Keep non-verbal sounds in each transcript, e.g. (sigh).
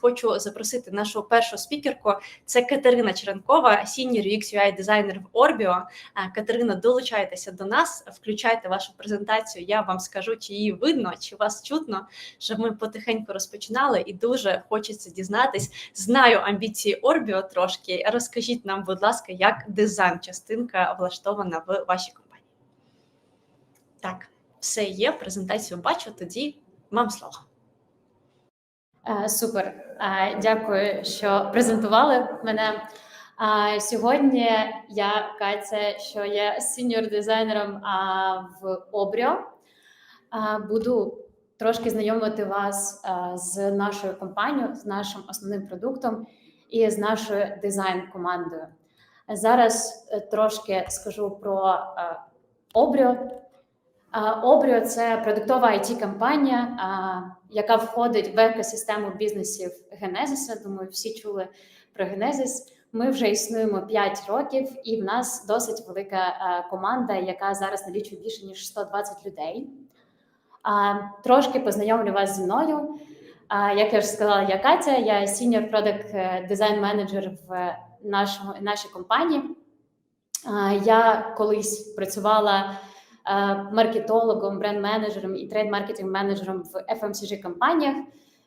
хочу запросити нашу першу спікерку. Це Катерина Черенкова, senior UX UI дизайнер в Orbio. Е, Катерина, долучайтеся до нас, включайте вашу презентацію. Я вам скажу, чи її видно, чи вас чутно, щоб ми потихеньку розпочинали, і дуже хочеться дізнатись. Знаю амбіції Orbio трошки. Розкажіть нам, будь ласка, як дизайн частинка влаштована в вашій компанії. Так, все є. Презентацію бачу. Тоді вам слово. Е, Супер, Е, дякую, що презентували мене. Сьогодні я Катя, що є сеньор дизайнером в Обріо. Буду трошки знайомити вас з нашою компанією, з нашим основним продуктом і з нашою дизайн-командою. Зараз е, трошки скажу про е, Обріо. Обріо це продуктова it компанія яка входить в екосистему бізнесів Генезиса. Думаю, всі чули про Генезис. Ми вже існуємо 5 років, і в нас досить велика е, команда, яка зараз налічує більше ніж 120 людей. Трошки познайомлю вас зі мною. Як я вже сказала, я Катя, я senior product design менеджер в нашому нашій компанії. Я колись працювала маркетологом, бренд-менеджером і трейд-маркетинг-менеджером в fmcg компаніях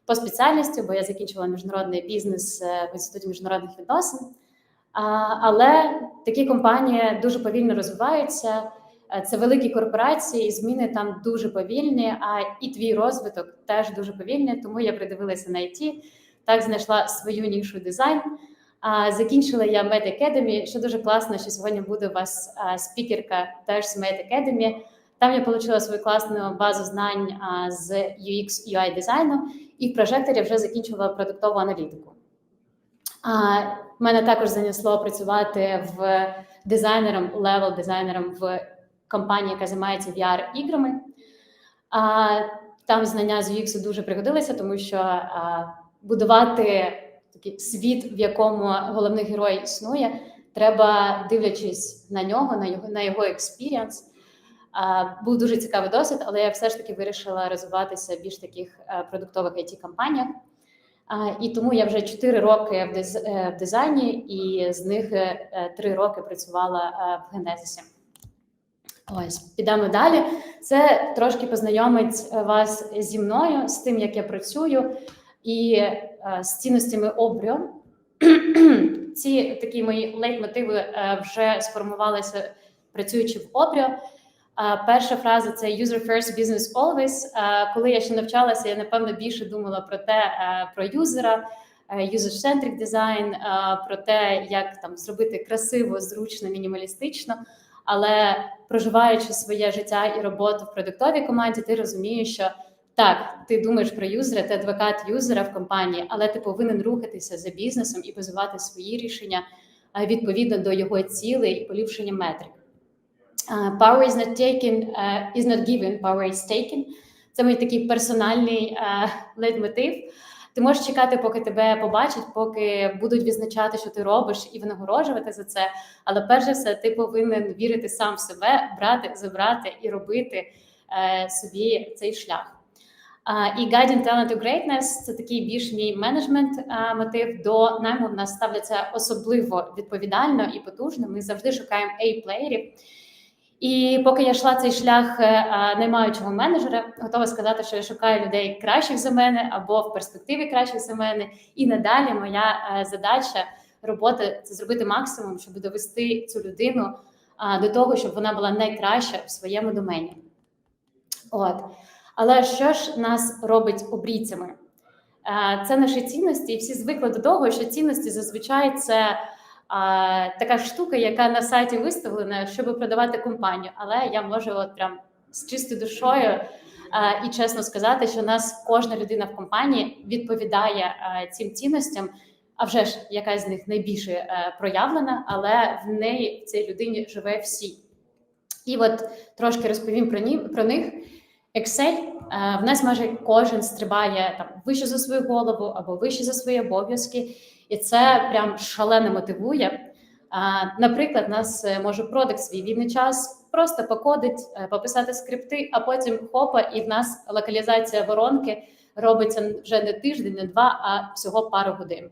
по спеціальності, бо я закінчила міжнародний бізнес в інституті міжнародних відносин. Але такі компанії дуже повільно розвиваються. Це великі корпорації, і зміни там дуже повільні. А і твій розвиток теж дуже повільний. Тому я придивилася на IT, так знайшла свою нішу дизайн. Закінчила я Med Academy, що дуже класно, що сьогодні буде у вас спікерка теж з Med Academy. Там я отримала свою класну базу знань з UX UI дизайну, і в прожекторі вже закінчувала продуктову аналітику. Мене також занесло працювати в дизайнером, левел дизайнером в компанії, яка займається VR-іграми. Там знання з UX дуже пригодилися, тому що будувати такий світ, в якому головний герой існує, треба дивлячись на нього, на його на його експіріанс. Був дуже цікавий досвід, але я все ж таки вирішила розвиватися в більш таких продуктових it компаніях І тому я вже 4 роки е, в дизайні, і з них 3 е, роки працювала в Генезисі. Ось, підемо далі. Це трошки познайомить вас зі мною, з тим, як я працюю і е, з цінностями обріо. (clears throat) Ці такі мої лейтмотиви е, вже сформувалися працюючи в обріо. Е, перша фраза це user first, business always. Коли я ще навчалася, я напевно більше думала про те, про юзера, user-centric дизайн, про те, як там зробити красиво, зручно, мінімалістично. Але проживаючи своє життя і роботу в продуктовій команді, ти розумієш, що так, ти думаєш про юзера, ти адвокат юзера в компанії, але ти повинен рухатися за бізнесом і базувати свої рішення відповідно до його цілей і поліпшення метрик. Power is not taken, uh, is not given, power is taken. Це мій такий персональний uh, лейтмотив. Ти можеш чекати, поки тебе побачать, поки будуть відзначати, що ти робиш, і винагороджувати за це. Але перш за все, ти повинен вірити сам в себе, брати, забрати і робити uh, собі цей шлях. І Guiding Talent to Greatness – це такий більш мій менеджмент мотив до найму. В нас ставляться особливо відповідально і потужно. Ми завжди шукаємо A-плеєрів. І поки я йшла цей шлях uh, наймаючого менеджера, готова сказати, що я шукаю людей кращих за мене або в перспективі кращих за мене. І надалі моя задача роботи це зробити максимум, щоб довести цю людину до того, щоб вона була найкраща в своєму домені. От. Але що ж нас робить обрійцями? Е, це наші цінності, і всі звикли до того, що цінності зазвичай це а, така штука, яка на сайті виставлена, щоб продавати компанію. Але я можу от прям з чистою душою а, і чесно сказати, що нас кожна людина в компанії відповідає а, цим цінностям. А вже ж якась з них найбільше а, проявлена, але в неї в цій людині живе всі. І от трошки розповім про, ні, про них. Excel е, в нас майже кожен стрибає там вище за свою голову або вище за свої обов'язки, і це прям шалено мотивує. Е, наприклад, нас е, може продакт свій вільний час просто покодить, пописати скрипти, а потім хопа, і в нас локалізація воронки робиться вже не тиждень, не два, а всього пару годин.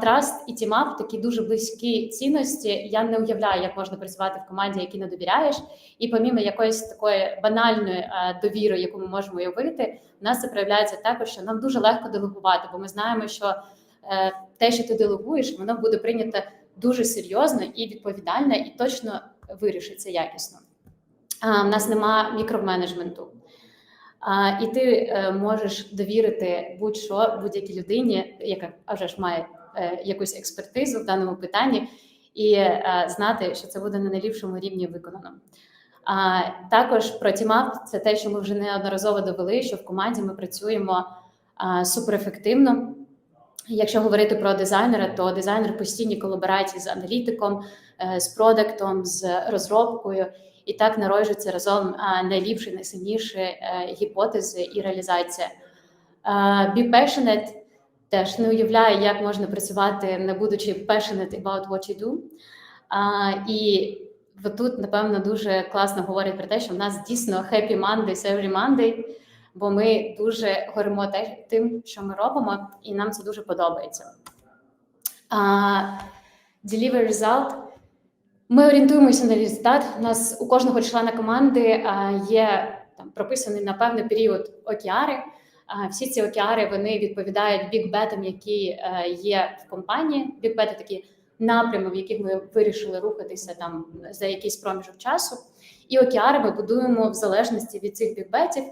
Траст і тімап такі дуже близькі цінності. Я не уявляю, як можна працювати в команді, якій не довіряєш. І помімо якоїсь такої банальної довіри, яку ми можемо уявити, в нас це проявляється також, що нам дуже легко делегувати, бо ми знаємо, що е, те, що ти делегуєш, воно буде прийнято дуже серйозно і відповідально, і точно вирішиться якісно. В нас нема мікроменеджменту. А, і ти е, можеш довірити будь-що будь-якій людині, яка вже ж має е, якусь експертизу в даному питанні, і е, знати, що це буде на найліпшому рівні виконано. А також про тімап це те, що ми вже неодноразово довели, що в команді ми працюємо а, суперефективно. Якщо говорити про дизайнера, то дизайнер постійні колаборації з аналітиком, з продуктом, з розробкою, і так народжуються разом найліпші, найсильніші е, гіпотези і реалізація. Be passionate теж не уявляю, як можна працювати, не будучи passionate about what you do. І тут, напевно, дуже класно говорять про те, що в нас дійсно happy Mondays every Monday, бо ми дуже горимо тим, що ми робимо, і нам це дуже подобається. Deliver result. Ми орієнтуємося на результат. У нас у кожного члена команди а, є там прописаний на певний період океари. А, всі ці океари вони відповідають бікбетам, які е, є в компанії. Бікбети такі напрями, в яких ми вирішили рухатися там за якийсь проміжок часу. І океари ми будуємо в залежності від цих бікбетів.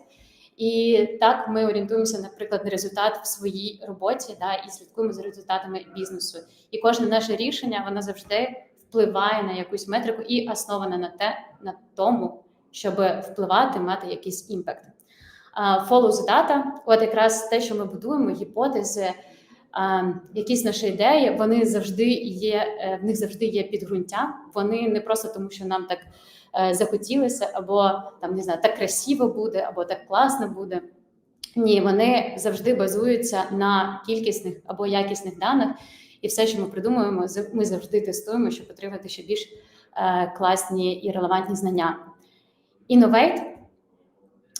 І так ми орієнтуємося, наприклад, на результат в своїй роботі, да, і слідкуємо за результатами бізнесу. І кожне наше рішення воно завжди впливає на якусь метрику і основане на те, на тому, щоб впливати, мати якийсь імпект. А, Follow the data – от якраз те, що ми будуємо, гіпотези, якісь наші ідеї, вони завжди є, е, в них завжди є підґрунтя. Вони не просто тому, що нам так е, захотілося, або там не знаю, так красиво буде, або так класно буде. Ні, вони завжди базуються на кількісних або якісних даних, і все, що ми придумуємо, ми завжди тестуємо, щоб отримати ще більш е, класні і релевантні знання. Innovate –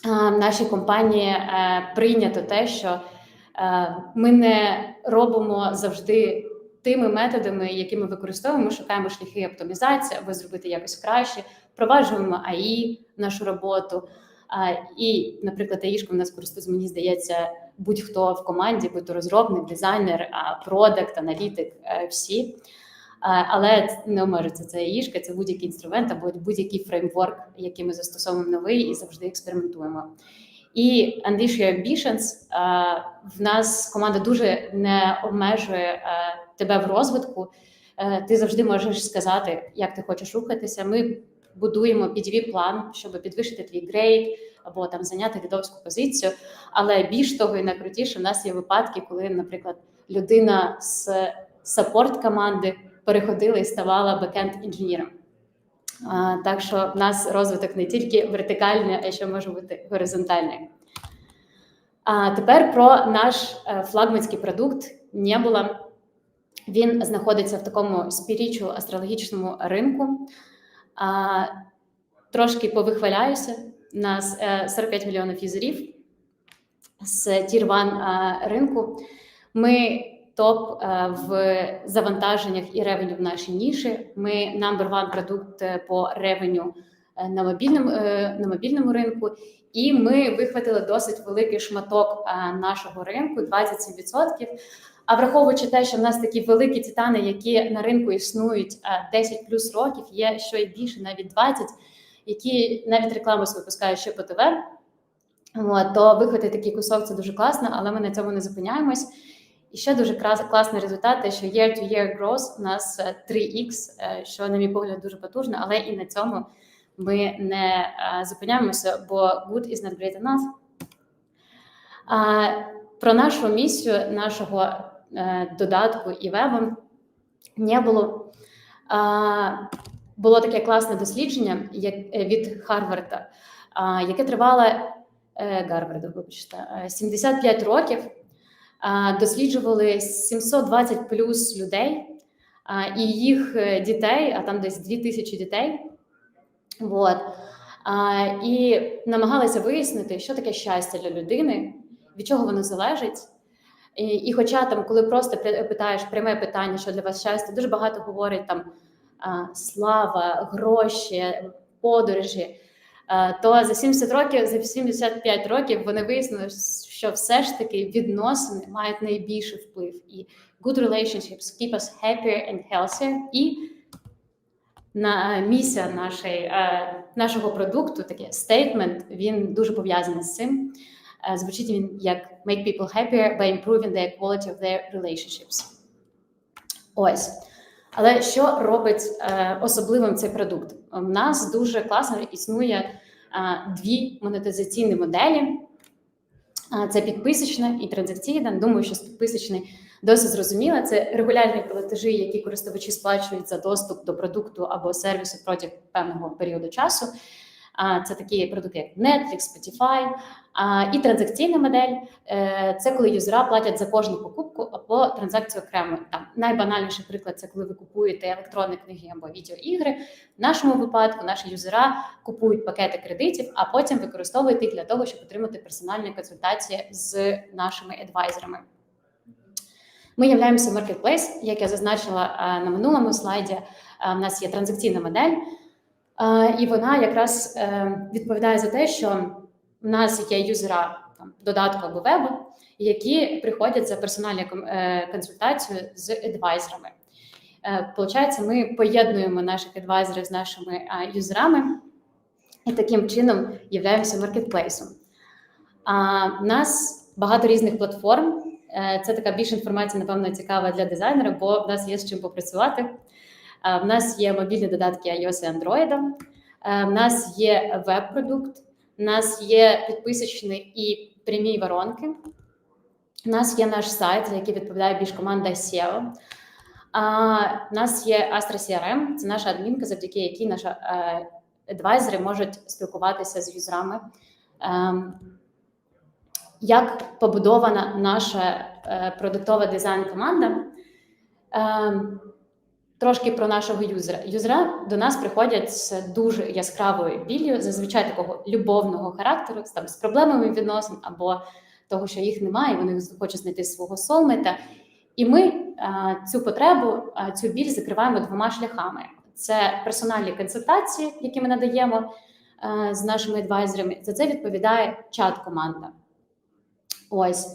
в нашій компанії е, прийнято те, що е, ми не робимо завжди тими методами, які ми використовуємо, шукаємо шляхи оптимізації, аби зробити якось краще, впроваджуємо АІ нашу роботу. І, наприклад, АІшком в нас користується, мені здається, будь-хто в команді, будь то розробник, дизайнер, продакт, аналітик, е, всі. Але не обмежується це АІшка, це будь-який інструмент або будь-який фреймворк, який ми застосовуємо новий і завжди експериментуємо. І Unleash Your Ambitions, в нас команда дуже не обмежує тебе в розвитку. Е, Ти завжди можеш сказати, як ти хочеш рухатися. Ми будуємо pdv план, щоб підвищити твій грейд або там зайняти лідовську позицію. Але більш того, і найкрутіше, в нас є випадки, коли, наприклад, людина з саппорт команди переходила і ставала бекенд інженіром. Так що в нас розвиток не тільки вертикальний, а ще може бути горизонтальний. А тепер про наш е, флагманський продукт Небула. Він знаходиться в такому spiritual астрологічному ринку. А, Трошки повихваляюся. У нас е, 45 мільйонів юзерів з 1 е, ринку. Ми топ е, в завантаженнях і ревеню в нашій ніші. Ми number one продукт е, по ревеню на мобільному, на мобільному ринку. І ми вихватили досить великий шматок нашого ринку 27%. А враховуючи те, що в нас такі великі титани, які на ринку існують е, 10 плюс років, є що і більше, навіть 20, які навіть рекламу випускають ще по ТВ. То вихватити такий кусок це дуже класно, але ми на цьому не зупиняємось. І ще дуже класний результат, те, що year-to-year growth у нас е, 3x, е, що, на мій погляд, дуже потужно, але і на цьому ми не е, зупиняємося, бо good is not great enough. Про нашу місію, нашого е, додатку і вебу не було. Було таке класне дослідження як, е, від Харварда, яке тривало е, Гарварда, вибачте, е, 75 років. Досліджували 720 плюс людей і їх е, дітей, а там десь 2000 дітей. Вот. А, І намагалися вияснити, що таке щастя для людини, від чого воно залежить. І, і хоча там, коли просто питаєш пряме питання, що для вас щастя, дуже багато говорять там слава, гроші, подорожі. То за 70 років, за 75 років вони вияснили, що все ж таки відносини мають найбільший вплив. І good relationships keep us happier and healthier. І на місія нашої, е, нашого продукту, таке statement, він дуже пов'язаний з цим. Е, Звучить він як make people happier by improving the quality of their relationships. Ось. Але що робить е, особливим цей продукт? У нас дуже класно існує е, дві монетизаційні моделі. Е, Це підписочна і транзакційна. Думаю, що з підписочний досить зрозуміло. Це регулярні платежі, які користувачі сплачують за доступ до продукту або сервісу протягом певного періоду часу. Це такі продукти, як Netflix, Spotify. І транзакційна модель е, це коли юзера платять за кожну покупку або транзакцію окремо. Там найбанальніший приклад це коли ви купуєте електронні книги або відеоігри. В нашому випадку наші юзера купують пакети кредитів, а потім використовують їх для того, щоб отримати персональні консультації з нашими адвайзерами. Ми являємося marketplace, як я зазначила е, на минулому слайді. е, В нас є транзакційна модель, е, і вона якраз е, відповідає за те, що в нас є юзера там, додатку або вебу, які приходять за персональну е, консультацію з адвайзерами. Е, Получається, ми поєднуємо наших адвайзерів з нашими юзерами і таким чином являємося маркетплейсом. В нас багато різних платформ. Це така більш інформація, напевно, цікава для дизайнера, бо в нас є з чим попрацювати. Е, В нас є мобільні додатки iOS і Android, е, в нас є веб-продукт, в нас є підписочні і прямі воронки. У нас є наш сайт, за який відповідає більш команда SEO. А, У нас є Astra CRM, це наша адмінка, завдяки якій наші е, адвайзери можуть спілкуватися з юзерами. Ем, як побудована наша продуктова дизайн-команда. Трошки про нашого юзера. Юзера до нас приходять з дуже яскравою біллю, зазвичай такого любовного характеру, там, з проблемами відносин або того, що їх немає, і вони хочуть знайти свого солмета. І ми е, цю потребу, е, цю біль закриваємо двома шляхами: це персональні консультації, які ми надаємо е, з нашими адвайзерами. За це відповідає чат-команда. Ось.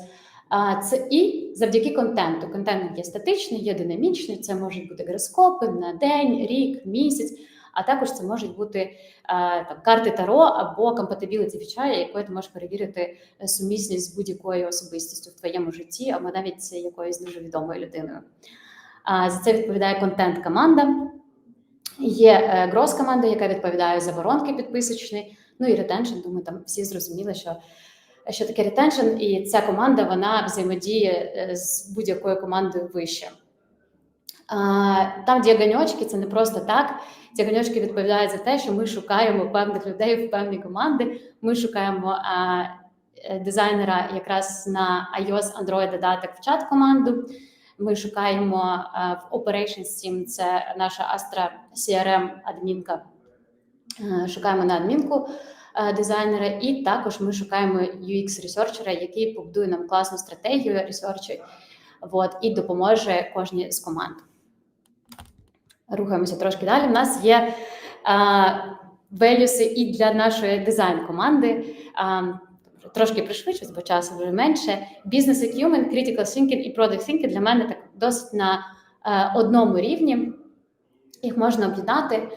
Це і завдяки контенту. Контент є статичний, є динамічний. Це можуть бути гороскопи на день, рік, місяць. А також це можуть бути е, там карти Таро або compatibility feature, якою ти можеш перевірити е, сумісність з будь-якою особистістю в твоєму житті, або навіть якоюсь дуже відомою людиною. За це відповідає контент-команда. Є е, грос команда, яка відповідає за воронки підписочні. Ну і ретеншн. Думаю, там всі зрозуміли, що що таке ретеншн, і ця команда вона взаємодіє е, з будь-якою командою вище. Там діаганьочки це не просто так. Діаганьочки відповідають за те, що ми шукаємо певних людей в певні команди. Ми шукаємо е, дизайнера якраз на iOS Android додаток в чат команду. Ми шукаємо в Operations Team, це наша Astra CRM адмінка. Е, Шукаємо на адмінку дизайнера, і також ми шукаємо UX-ресерчера, який побудує нам класну стратегію ресерчу от, і допоможе кожній з команд. Рухаємося трошки далі. У нас є велюси і для нашої дизайн-команди. А, Трошки пришвидшусь, бо часу вже менше. Business acumen, critical thinking і product thinking для мене так досить на е, одному рівні. Їх можна об'єднати.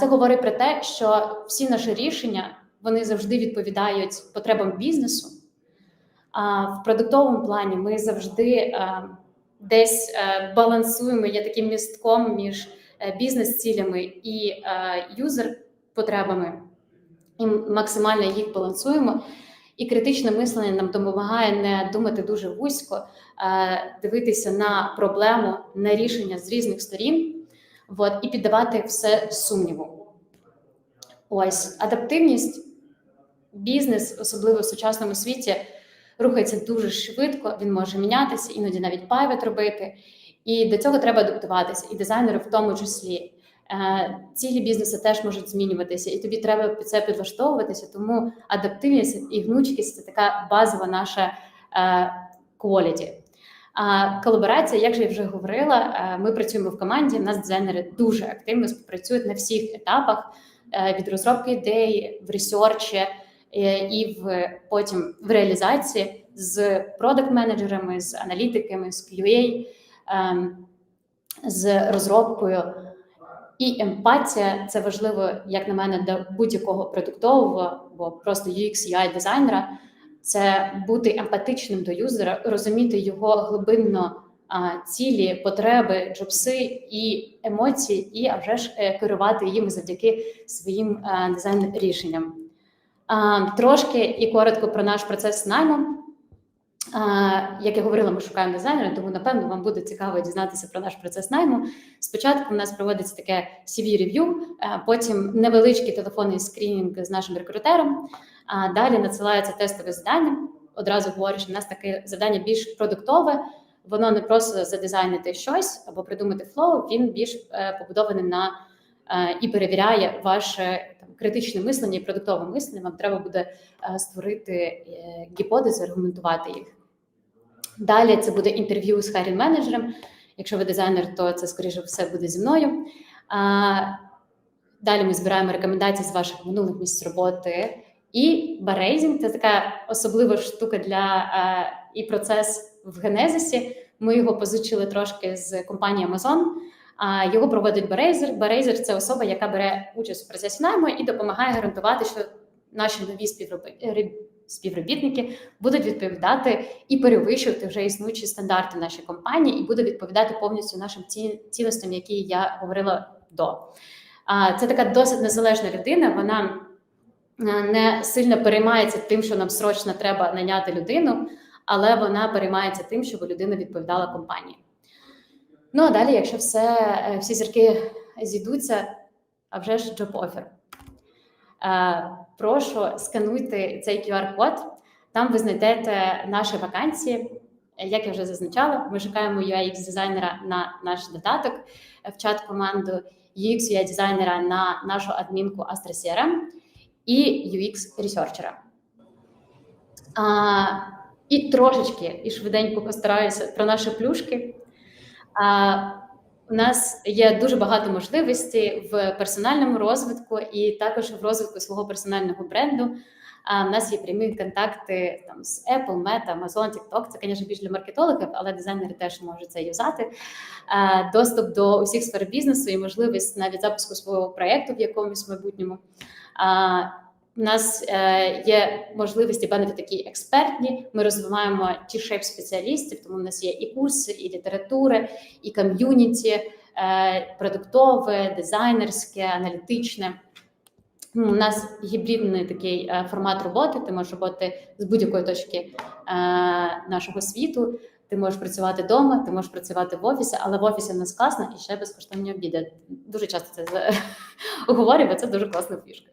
Це говорить про те, що всі наші рішення вони завжди відповідають потребам бізнесу. А в продуктовому плані ми завжди е, десь е, балансуємо, є таким містком між е, бізнес-цілями і юзер-потребами, і максимально їх балансуємо. І критичне мислення нам допомагає не думати дуже вузько, дивитися на проблему, на рішення з різних сторін. От, і піддавати все сумніву. Ось адаптивність, бізнес, особливо в сучасному світі, рухається дуже швидко, він може мінятися, іноді навіть пайвет робити. І до цього треба адаптуватися, і дизайнери в тому числі. Е, Цілі бізнесу теж можуть змінюватися, і тобі треба під це підлаштовуватися. Тому адаптивність і гнучкість це така базова наша е, quality. А колаборація, як же я вже говорила, е, ми працюємо в команді. У нас дизайнери дуже активно співпрацюють на всіх етапах е, від розробки ідей в ресерчі е, і в потім в реалізації з продакт-менеджерами, з аналітиками, з QA, ем, з розробкою. І емпатія це важливо, як на мене, для будь-якого продуктового, або просто UX, UI дизайнера. Це бути емпатичним до юзера, розуміти його глибинно цілі, потреби, джобси і емоції, і а вже ж е, керувати їм завдяки своїм е, дизайн рішенням. Трошки і коротко про наш процес найму. Як я говорила, ми шукаємо дизайнера, тому напевно вам буде цікаво дізнатися про наш процес найму. Спочатку у нас проводиться таке cv рев'ю потім невеличкий телефонний скринінг з нашим рекрутером. А далі надсилається тестове завдання. Одразу говорю, що в нас таке завдання більш продуктове. Воно не просто задизайнити щось або придумати флоу. Він більш е, побудований на е, і перевіряє ваше там критичне мислення і продуктове мислення. Вам треба буде е, створити гіпотези, аргументувати їх. Далі це буде інтерв'ю з хайрін менеджером. Якщо ви дизайнер, то це скоріше все буде зі мною. Далі ми збираємо рекомендації з ваших минулих місць роботи. І барейзінг це така особлива штука для е, і процес в Генезисі. Ми його позичили трошки з компанії Amazon. А його проводить Берейзер. Берейзер це особа, яка бере участь у процесі найму і допомагає гарантувати, що наші нові співробітники будуть відповідати і перевищувати вже існуючі стандарти нашої компанії, і буде відповідати повністю нашим ці- цінностям, які я говорила до. Це така досить незалежна людина. Вона не сильно переймається тим, що нам срочно треба найняти людину, але вона переймається тим, щоб людина відповідала компанії. Ну а далі, якщо все, е, всі зірки зійдуться, а вже ж offer. Е, Прошу скануйте цей QR-код. Там ви знайдете наші вакансії. Як я вже зазначала, ми шукаємо UX дизайнера на наш додаток в чат команду, UX UI дизайнера на нашу адмінку Astra CRM і UX ресерчера. А, і трошечки і швиденько постараюся про наші плюшки. А, у нас є дуже багато можливостей в персональному розвитку і також в розвитку свого персонального бренду. А в нас є прямі контакти там з Apple, Meta, Amazon, TikTok. Це, звісно, більш для маркетологів, але дизайнери теж можуть це юзати. А, доступ до усіх сфер бізнесу і можливість навіть запуску свого проєкту в якомусь майбутньому. У нас е, є можливості бенефіти такі експертні. Ми розвиваємо ті шейп спеціалістів, тому в нас є і курси, і літератури, і ком'юніті, е, продуктове, дизайнерське, аналітичне. Ну, У нас гібридний такий е, формат роботи. Ти можеш роботи з будь-якої точки нашого світу. Ти можеш працювати вдома, ти можеш працювати в офісі, але в офісі в нас класно і ще безкоштовні обіди. Дуже часто це (laughs) говорю, бо це дуже класна фішка.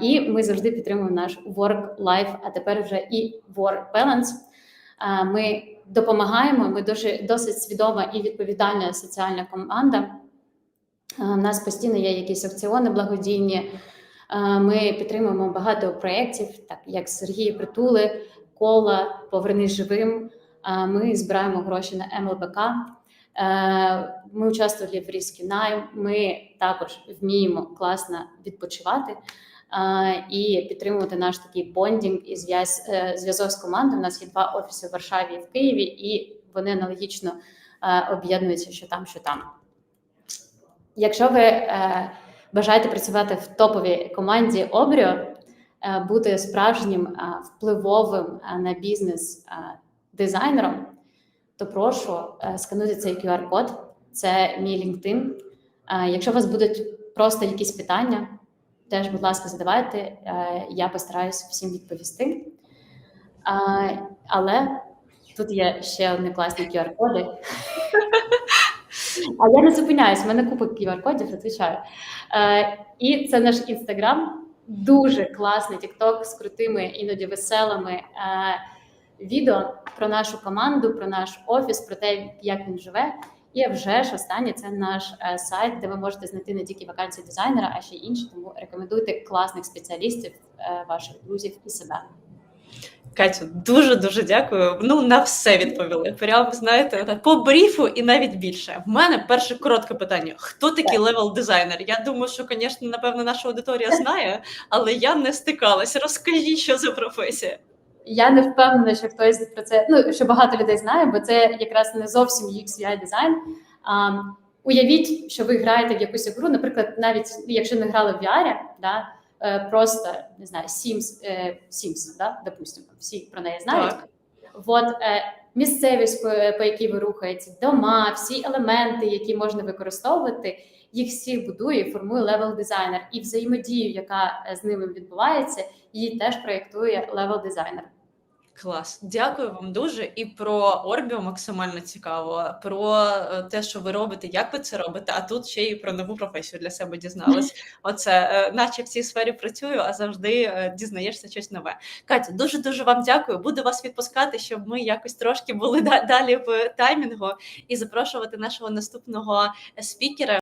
І ми завжди підтримуємо наш work-life, а тепер вже і work balance. Ми допомагаємо. Ми дуже досить свідома і відповідальна соціальна команда. У нас постійно є якісь акціони благодійні. Ми підтримуємо багато проєктів, так як Сергія Притули, Кола, Повернись живим. Ми збираємо гроші на МЛБК. Е, Ми участвували в різкі найм. Ми також вміємо класно відпочивати е, і підтримувати наш такий бондінг і е, зв'язок з командою. У нас є два офіси в Варшаві і в Києві, і вони аналогічно об'єднуються, що там, що там. Якщо ви бажаєте працювати в топовій команді Обріо, бути справжнім впливовим на бізнес дизайнером, то прошу е, скануйте цей QR-код. Це мій LinkedIn. Е, Якщо у вас будуть просто якісь питання, теж, будь ласка, задавайте. Е, Я постараюсь всім відповісти. Але тут є ще одні класні QR-коди. А я не зупиняюсь, у мене купа QR-кодів. Е, І це наш інстаграм, дуже класний TikTok з крутими, іноді веселими відео про нашу команду, про наш офіс, про те, як він живе. І вже ж останнє це наш е, сайт, де ви можете знайти не тільки вакансії дизайнера, а ще й інші. Тому рекомендуйте класних спеціалістів, е, ваших друзів і себе. Катю, дуже дуже дякую. Ну на все відповіли. Прямо знаєте, по бріфу і навіть більше. В мене перше коротке питання: хто такий левел дизайнер? Я думаю, що, звісно, напевно, наша аудиторія знає, але я не стикалася. Розкажіть, що за професія. Я не впевнена, що хтось про це ну що багато людей знає, бо це якраз не зовсім UX UI дизайн. А, уявіть, що ви граєте в якусь гру, наприклад, навіть якщо не грали в VR, да, е, просто не знаю, Sims, е, Sims, да, допустимо, всі про неї знають. Так. От е, місцевість, по, якій ви рухаєтесь, дома, всі елементи, які можна використовувати, їх всі будує формує левел дизайнер. І взаємодію, яка е, з ними відбувається, її теж проєктує левел дизайнер. Клас, дякую вам дуже. І про Орбіо максимально цікаво, про е, те, що ви робите, як ви це робите. А тут ще й про нову професію для себе дізналась. (laughs) Оце, е, наче в цій сфері працюю, а завжди е, дізнаєшся щось нове. Катя, дуже дуже вам дякую. Буду вас відпускати, щоб ми якось трошки були (laughs) далі в таймінгу і запрошувати нашого наступного спікера.